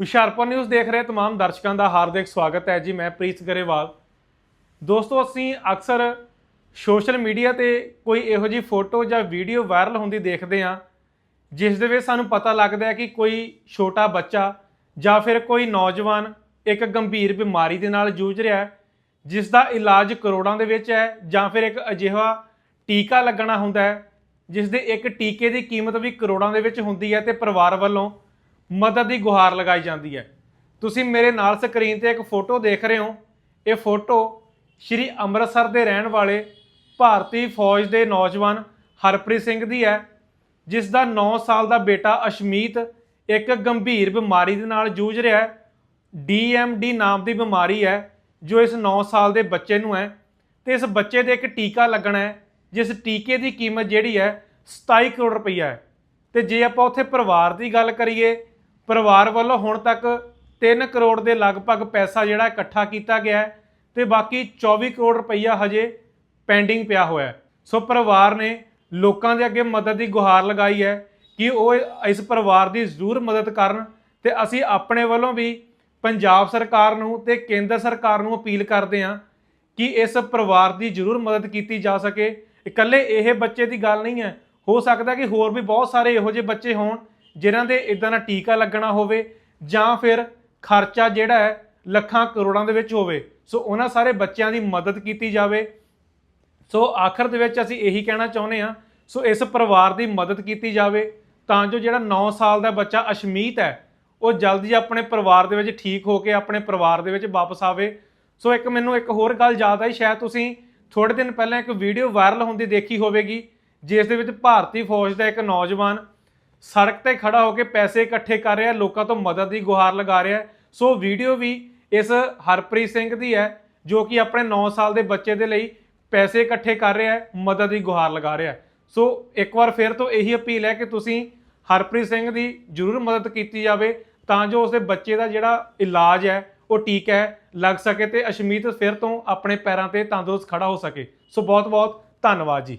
Hoshiarpur news ਦੇਖ ਰਹੇ तमाम ਦਰਸ਼ਕਾਂ ਦਾ ਹਾਰਦਿਕ ਸਵਾਗਤ ਹੈ ਜੀ ਮੈਂ ਪ੍ਰੀਤ ਗਰੇਵਾਲ ਦੋਸਤੋ ਅਸੀਂ ਅਕਸਰ ਸੋਸ਼ਲ ਮੀਡੀਆ ਤੇ ਕੋਈ ਇਹੋ ਜਿਹੀ ਫੋਟੋ ਜਾਂ ਵੀਡੀਓ ਵਾਇਰਲ ਹੁੰਦੀ ਦੇਖਦੇ ਹਾਂ ਜਿਸ ਦੇ ਵਿੱਚ ਸਾਨੂੰ ਪਤਾ ਲੱਗਦਾ ਹੈ ਕਿ ਕੋਈ ਛੋਟਾ ਬੱਚਾ ਜਾਂ ਫਿਰ ਕੋਈ ਨੌਜਵਾਨ ਇੱਕ ਗੰਭੀਰ ਬਿਮਾਰੀ ਦੇ ਨਾਲ ਜੂਝ ਰਿਹਾ ਹੈ ਜਿਸ ਦਾ ਇਲਾਜ ਕਰੋੜਾਂ ਦੇ ਵਿੱਚ ਹੈ ਜਾਂ ਫਿਰ ਇੱਕ ਅਜਿਹਾ ਟੀਕਾ ਲੱਗਣਾ ਹੁੰਦਾ ਹੈ ਜਿਸ ਦੇ ਇੱਕ ਟੀਕੇ ਦੀ ਕੀਮਤ ਵੀ ਕਰੋੜਾਂ ਦੇ ਵਿੱਚ ਹੁੰਦੀ ਹੈ ਤੇ ਪਰਿਵਾਰ ਵੱਲੋਂ ਮਦਦ ਦੀ ਗੁਹਾਰ ਲਗਾਈ ਜਾਂਦੀ ਹੈ। ਤੁਸੀਂ ਮੇਰੇ ਨਾਲ ਸਕਰੀਨ ਤੇ ਇੱਕ ਫੋਟੋ ਦੇਖ ਰਹੇ ਹੋ। ਇਹ ਫੋਟੋ ਸ਼੍ਰੀ ਅੰਮ੍ਰਿਤਸਰ ਦੇ ਰਹਿਣ ਵਾਲੇ ਭਾਰਤੀ ਫੌਜ ਦੇ ਨੌਜਵਾਨ ਹਰਪ੍ਰੀਤ ਸਿੰਘ ਦੀ ਹੈ, ਜਿਸ ਦਾ 9 ਸਾਲ ਦਾ ਬੇਟਾ ਅਸ਼ਮੀਤ ਇੱਕ ਗੰਭੀਰ ਬਿਮਾਰੀ ਦੇ ਨਾਲ ਜੂਝ ਰਿਹਾ ਹੈ। ਡੀਐਮਡੀ ਨਾਮ ਦੀ ਬਿਮਾਰੀ ਹੈ, ਜੋ ਇਸ 9 ਸਾਲ ਦੇ ਬੱਚੇ ਨੂੰ ਹੈ ਤੇ ਇਸ ਬੱਚੇ ਦੇ ਇੱਕ ਟੀਕਾ ਲੱਗਣਾ ਹੈ, ਜਿਸ ਟੀਕੇ ਦੀ ਕੀਮਤ ਜਿਹੜੀ ਹੈ 27 ਕਰੋੜ ਰੁਪਈਆ ਹੈ। ਤੇ ਜੇ ਆਪਾਂ ਉੱਥੇ ਪਰਿਵਾਰ ਦੀ ਗੱਲ ਕਰੀਏ ਪਰਿਵਾਰ ਵੱਲੋਂ ਹੁਣ ਤੱਕ 3 ਕਰੋੜ ਦੇ ਲਗਭਗ ਪੈਸਾ ਜਿਹੜਾ ਇਕੱਠਾ ਕੀਤਾ ਗਿਆ ਹੈ ਤੇ ਬਾਕੀ 24 ਕਰੋੜ ਰੁਪਈਆ ਹਜੇ ਪੈਂਡਿੰਗ ਪਿਆ ਹੋਇਆ ਹੈ। ਸੋ ਪਰਿਵਾਰ ਨੇ ਲੋਕਾਂ ਦੇ ਅੱਗੇ ਮਦਦ ਦੀ ਗੁਹਾਰ ਲਗਾਈ ਹੈ ਕਿ ਉਹ ਇਸ ਪਰਿਵਾਰ ਦੀ ਜ਼ਰੂਰ ਮਦਦ ਕਰਨ ਤੇ ਅਸੀਂ ਆਪਣੇ ਵੱਲੋਂ ਵੀ ਪੰਜਾਬ ਸਰਕਾਰ ਨੂੰ ਤੇ ਕੇਂਦਰ ਸਰਕਾਰ ਨੂੰ ਅਪੀਲ ਕਰਦੇ ਹਾਂ ਕਿ ਇਸ ਪਰਿਵਾਰ ਦੀ ਜ਼ਰੂਰ ਮਦਦ ਕੀਤੀ ਜਾ ਸਕੇ। ਇਕੱਲੇ ਇਹ ਬੱਚੇ ਦੀ ਗੱਲ ਨਹੀਂ ਹੈ। ਹੋ ਸਕਦਾ ਕਿ ਹੋਰ ਵੀ ਬਹੁਤ ਸਾਰੇ ਇਹੋ ਜਿਹੇ ਬੱਚੇ ਹੋਣ ਜਿਨ੍ਹਾਂ ਦੇ ਇਦਾਂ ਦਾ ਟੀਕਾ ਲੱਗਣਾ ਹੋਵੇ ਜਾਂ ਫਿਰ ਖਰਚਾ ਜਿਹੜਾ ਹੈ ਲੱਖਾਂ ਕਰੋੜਾਂ ਦੇ ਵਿੱਚ ਹੋਵੇ। ਸੋ ਉਹਨਾਂ ਸਾਰੇ ਬੱਚਿਆਂ ਦੀ ਮਦਦ ਕੀਤੀ ਜਾਵੇ। ਸੋ ਆਖਰ ਦੇ ਵਿੱਚ ਅਸੀਂ ਇਹੀ ਕਹਿਣਾ ਚਾਹੁੰਦੇ ਹਾਂ, ਸੋ ਇਸ ਪਰਿਵਾਰ ਦੀ ਮਦਦ ਕੀਤੀ ਜਾਵੇ ਤਾਂ ਜੋ ਜਿਹੜਾ 9 ਸਾਲ ਦਾ ਬੱਚਾ ਅਸ਼ਮੀਤ ਹੈ, ਉਹ ਜਲਦੀ ਆਪਣੇ ਪਰਿਵਾਰ ਦੇ ਵਿੱਚ ਠੀਕ ਹੋ ਕੇ ਆਪਣੇ ਪਰਿਵਾਰ ਦੇ ਵਿੱਚ ਵਾਪਸ ਆਵੇ। ਸੋ ਇੱਕ ਮੈਨੂੰ ਇੱਕ ਹੋਰ ਗੱਲ ਯਾਦ ਆਈ, ਸ਼ਾਇਦ ਤੁਸੀਂ ਥੋੜੇ ਦਿਨ ਪਹਿਲਾਂ ਇੱਕ ਵੀਡੀਓ ਵਾਇਰਲ ਹੁੰਦੀ ਦੇਖੀ ਹੋਵੇਗੀ, ਜਿਸ ਦੇ ਵਿੱਚ ਭਾਰਤੀ ਫੌਜ ਦਾ ਇੱਕ ਨੌਜਵਾਨ ਸੜਕ ਤੇ ਖੜਾ ਹੋ ਕੇ ਪੈਸੇ ਇਕੱਠੇ ਕਰ ਰਿਹਾ, ਲੋਕਾਂ ਤੋਂ ਮਦਦ ਦੀ ਗੁਹਾਰ ਲਗਾ ਰਿਹਾ। ਸੋ ਵੀਡੀਓ ਵੀ ਇਸ ਹਰਪ੍ਰੀਤ ਸਿੰਘ ਦੀ ਹੈ, ਜੋ ਕਿ ਆਪਣੇ 9 ਸਾਲ ਦੇ ਬੱਚੇ ਦੇ ਲਈ ਪੈਸੇ ਇਕੱਠੇ ਕਰ ਰਿਹਾ ਹੈ ਮਦਦ ਦੀ ਗੁਹਾਰ ਲਗਾ ਰਿਹਾ। ਸੋ ਇੱਕ ਵਾਰ ਫਿਰ ਤੋਂ ਇਹੀ ਅਪੀਲ ਹੈ ਕਿ ਤੁਸੀਂ ਹਰਪ੍ਰੀਤ ਸਿੰਘ ਦੀ ਜ਼ਰੂਰ ਮਦਦ ਕੀਤੀ ਜਾਵੇ, ਤਾਂ ਜੋ ਉਸਦੇ ਬੱਚੇ ਦਾ ਜਿਹੜਾ ਇਲਾਜ ਹੈ, ਉਹ ਠੀਕ ਹੈ, ਲੱਗ ਸਕੇ ਤੇ ਅਸ਼ਮੀਤ ਫਿਰ ਤੋਂ ਆਪਣੇ ਪੈਰਾਂ ਤੇ ਤੰਦਰੁਸਤ ਖੜਾ ਹੋ ਸਕੇ। ਸੋ ਬਹੁਤ ਬਹੁਤ ਧੰਨਵਾਦ ਜੀ।